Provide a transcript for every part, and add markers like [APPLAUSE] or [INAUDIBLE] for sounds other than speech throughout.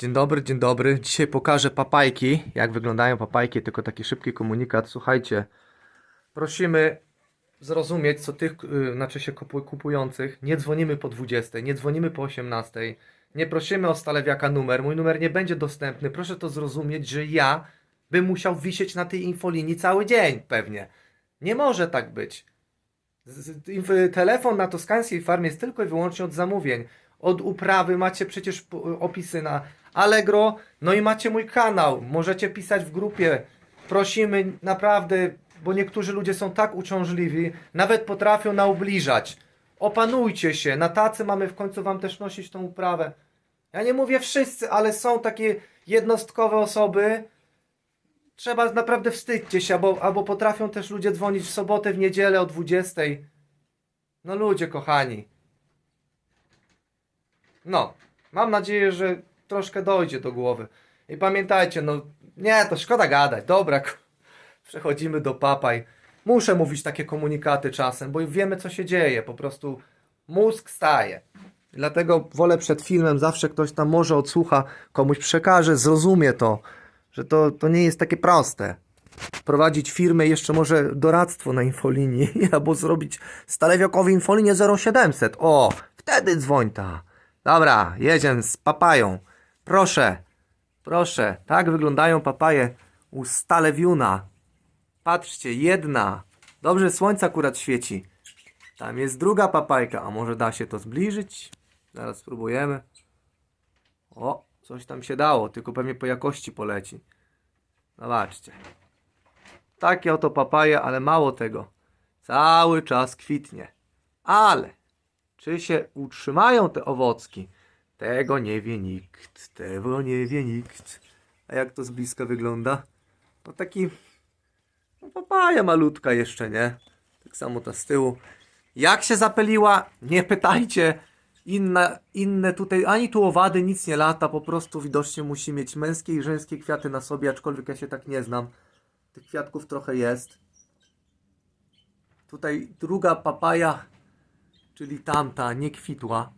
Dzień dobry, dzień dobry. Dzisiaj pokażę papajki, jak wyglądają papajki, tylko taki szybki komunikat. Słuchajcie, prosimy zrozumieć, co tych, znaczy się kupu- kupujących, nie dzwonimy po 20, nie dzwonimy po 18, nie prosimy o stalewiaka numer, mój numer nie będzie dostępny. Proszę to zrozumieć, że ja bym musiał wisieć na tej infolinii cały dzień pewnie. Nie może tak być. Telefon na toskańskiej farmie jest tylko i wyłącznie od zamówień. Od uprawy macie przecież opisy na Allegro, no i macie mój kanał. Możecie pisać w grupie. Prosimy naprawdę, bo niektórzy ludzie są tak uciążliwi, nawet potrafią naubliżać. Opanujcie się, na tacy mamy w końcu wam też nosić tą uprawę. Ja nie mówię wszyscy, ale są takie jednostkowe osoby. Trzeba naprawdę wstydźcie się, albo, albo potrafią też ludzie dzwonić w sobotę, w niedzielę o 20. No ludzie kochani. No, mam nadzieję, że troszkę dojdzie do głowy. I pamiętajcie, no nie, to szkoda gadać. Dobra, przechodzimy do papaj. Muszę mówić takie komunikaty czasem, bo wiemy co się dzieje. Po prostu mózg staje. Dlatego wolę przed filmem, zawsze ktoś tam może odsłucha, komuś przekaże, zrozumie to, że to, to nie jest takie proste. Prowadzić firmę, jeszcze może doradztwo na infolinii, [LAUGHS] albo zrobić stalewiakowi infolinię 0700. O, wtedy dzwoń ta. Dobra, jedziemy z papają. Proszę, proszę, tak wyglądają papaje u stalewiuna. Patrzcie, jedna. Dobrze, słońce akurat świeci. Tam jest druga papajka, a może da się to zbliżyć? Zaraz spróbujemy. O, coś tam się dało, tylko pewnie po jakości poleci. Zobaczcie. Takie oto papaje, ale mało tego. Cały czas kwitnie. Ale czy się utrzymają te owocki? Tego nie wie nikt. Tego nie wie nikt. A jak to z bliska wygląda? No taki no papaja malutka jeszcze, nie? Tak samo ta z tyłu. Jak się zapeliła? Nie pytajcie. Inna, inne tutaj, ani tu owady, nic nie lata, po prostu widocznie musi mieć męskie i żeńskie kwiaty na sobie, aczkolwiek ja się tak nie znam. Tych kwiatków trochę jest. Tutaj druga papaja, czyli tamta, nie kwitła.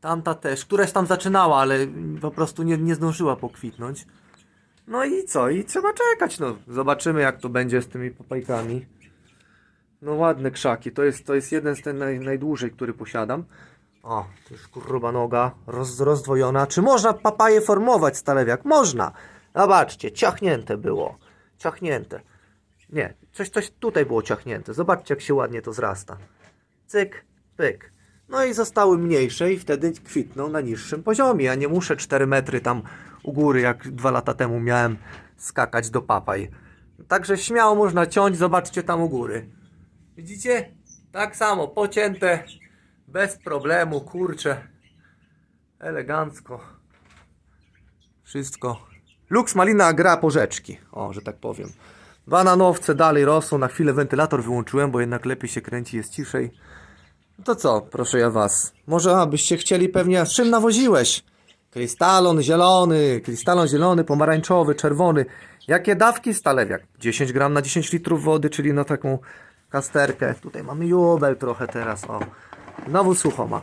Tamta też, któraś tam zaczynała, ale po prostu nie, nie zdążyła pokwitnąć. No i co? I trzeba czekać, no. Zobaczymy jak to będzie z tymi papajkami. No ładne krzaki, to jest, to jest jeden z ten naj, najdłużej, który posiadam. O, to jest kurwa noga, roz, rozdwojona. Czy można papaję formować stalewiak? Można. Zobaczcie, ciachnięte było. Ciachnięte. Nie, coś, coś tutaj było ciachnięte. Zobaczcie jak się ładnie to zrasta. Cyk, pyk. No i zostały mniejsze i wtedy kwitną na niższym poziomie. Ja nie muszę 4 metry tam u góry, jak dwa lata temu miałem skakać do papaj. Także śmiało można ciąć, zobaczcie tam u góry. Widzicie? Tak samo, pocięte, bez problemu, kurczę. Elegancko. Wszystko. Lux Malina gra porzeczki, o, że tak powiem. Bananowce dalej rosną, na chwilę wentylator wyłączyłem, bo jednak lepiej się kręci, jest ciszej. No to co, proszę ja was. Może abyście chcieli pewnie, z czym nawoziłeś? Krystalon zielony, krystalon zielony, pomarańczowy, czerwony. Jakie dawki stalewiak? 10 gram na 10 litrów wody, czyli na taką kasterkę. Tutaj mamy jubel trochę teraz, o. Znowu sucho ma.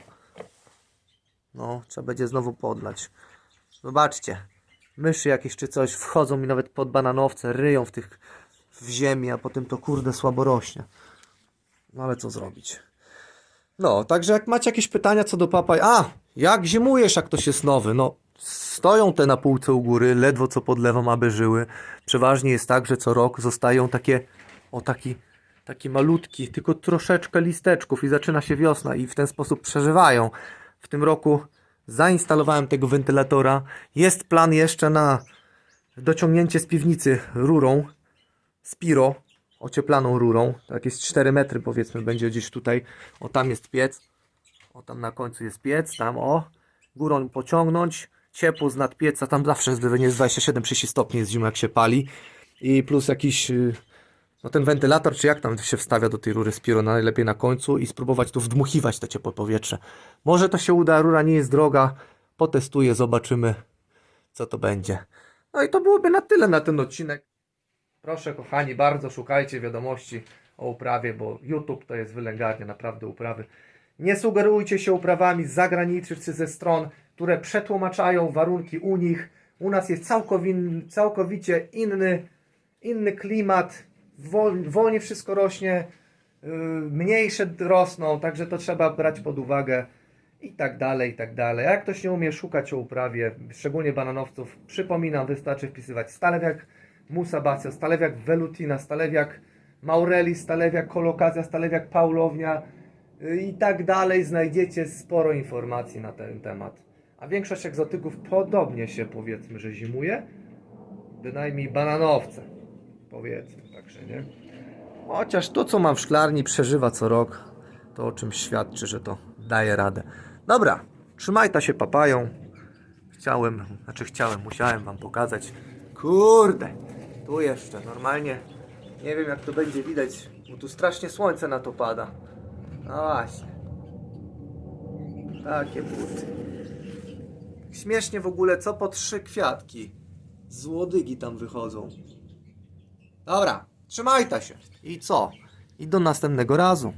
No, trzeba będzie znowu podlać. Zobaczcie. Myszy jakieś czy coś wchodzą mi nawet pod bananowce, ryją w tych w ziemi, a potem to kurde słabo rośnie. No ale co zrobić? No, także jak macie jakieś pytania co do papaj, a jak zimujesz, jak ktoś jest nowy? No, stoją te na półce u góry, ledwo co podlewam, aby żyły. Przeważnie jest tak, że co rok zostają takie, o taki, taki malutki, tylko troszeczkę listeczków i zaczyna się wiosna i w ten sposób przeżywają. W tym roku zainstalowałem tego wentylatora. Jest plan jeszcze na dociągnięcie z piwnicy rurą Spiro, ocieplaną rurą. Tak jest 4 metry powiedzmy, będzie gdzieś tutaj. O tam jest piec. O tam na końcu jest piec, tam o. Górą pociągnąć. Ciepło z nad pieca, tam zawsze jest, jest 27-30 stopni jest zima jak się pali. I plus jakiś, y, no ten wentylator, czy jak tam się wstawia do tej rury Spiro, najlepiej na końcu i spróbować tu wdmuchiwać to ciepłe powietrze. Może to się uda, rura nie jest droga. Potestuję, zobaczymy co to będzie. No i to byłoby na tyle na ten odcinek. Proszę kochani, bardzo szukajcie wiadomości o uprawie, bo YouTube to jest wylęgarnia naprawdę uprawy. Nie sugerujcie się uprawami z czy ze stron, które przetłumaczają warunki u nich. U nas jest całkowicie inny, inny klimat, wol, wolniej wszystko rośnie, yy, mniejsze rosną, także to trzeba brać pod uwagę i tak dalej, i tak dalej. Jak ktoś nie umie szukać o uprawie, szczególnie bananowców, przypominam, wystarczy wpisywać stalewiak Musa Bacio, stalewiak Velutina, stalewiak Maureli, stalewiak Kolokazja, stalewiak Paulownia y, i tak dalej. Znajdziecie sporo informacji na ten temat. A większość egzotyków podobnie się powiedzmy, że zimuje. Bynajmniej bananowce. Powiedzmy, także nie. Chociaż to, co mam w szklarni, przeżywa co rok, to o czym świadczy, że to daje radę. Dobra, trzymaj ta się papają. Chciałem, znaczy chciałem, musiałem wam pokazać. Kurde, tu jeszcze normalnie. Nie wiem jak to będzie widać, bo tu strasznie słońce na to pada. No właśnie. Takie buty. Śmiesznie w ogóle, co po trzy kwiatki z łodygi tam wychodzą. Dobra, trzymaj ta się. I co? I do następnego razu.